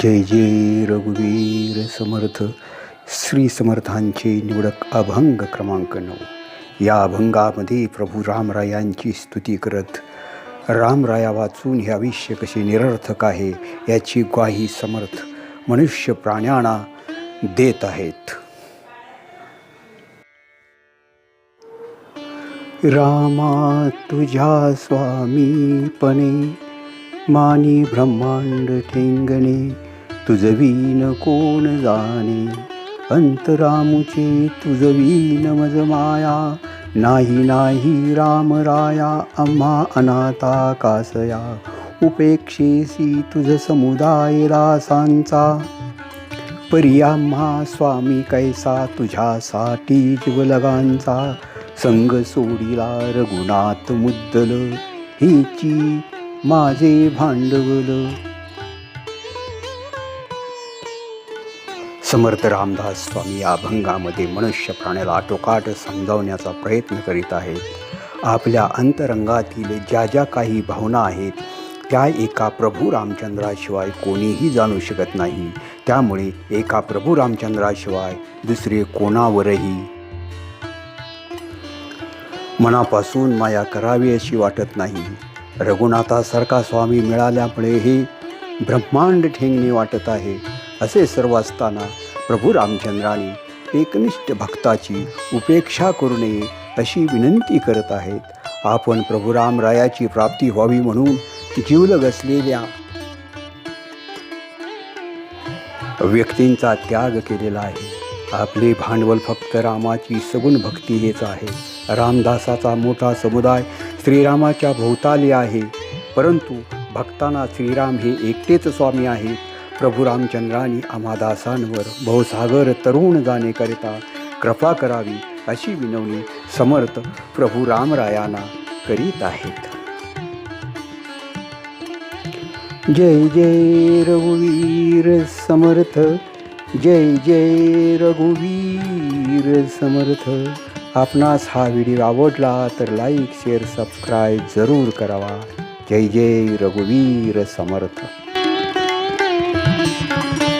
जय जय रघुवीर समर्थ. श्री समर्थांचे निवडक अभंग क्रमांक नऊ. या अभंगामध्ये प्रभू रामरायांची स्तुती करत रामराया वाचून हे आयुष्य कसे निरर्थक आहे याची ग्वाही समर्थ मनुष्य प्राण्यांना देत आहेत. रामा तुझ्या स्वामीपणे मानी ब्रह्मांड ठेंगणे तुझवीन कोण जाणे? अंतरामुचे तुझवीन मज माया. नाही नाही राम राया आम्हा अनाथा कासया. उपेक्षेसी तुझ समुदाय दासांचा परियाम्हा स्वामी कैसा तुझ्यासाठी जीवलगांचा. संग सोडिला रघुनाथ मुद्दल हेची माझे भांडवल. समर्थ रामदास स्वामी या अभंगामध्ये मनुष्य प्राण्याला आटोकाट समजावण्याचा प्रयत्न करीत आहेत. आपल्या अंतरंगातील ज्या ज्या काही भावना आहेत त्या एका प्रभू रामचंद्राशिवाय कोणीही जाणू शकत नाही. त्यामुळे एका प्रभू रामचंद्राशिवाय दुसरे कोणावरही मनापासून माया करावी अशी वाटत नाही. रघुनाथासारखा स्वामी मिळाल्यामुळे हे ब्रह्मांड ठेंगणे वाटत आहे असे सर्व असताना प्रभू रामचंद्राने एकनिष्ठ भक्ताची उपेक्षा करू नये अशी विनंती करत आहेत. आपण प्रभू रामरायाची प्राप्ती व्हावी म्हणून जीवलग असलेल्या व्यक्तींचा त्याग केलेला आहे. आपले भांडवल फक्त रामाची सगुण भक्ती हेच आहे. रामदासाचा मोठा समुदाय श्रीरामाच्या भोवताली आहे. परंतु भक्तांना श्रीराम हे एकटेच स्वामी आहेत. प्रभू रामचंद्रांनी आम्हा दासांवर भवसागर तरुण जाणेकरिता कृपा करावी अशी विनवणी समर्थ प्रभू रामरायांना करीत आहेत. जय जय रघुवीर समर्थ जय जय रघुवीर समर्थ. आपणास हा व्हिडिओ आवडला तर लाईक शेअर सबस्क्राईब जरूर करावा. जय जय रघुवीर समर्थ. Música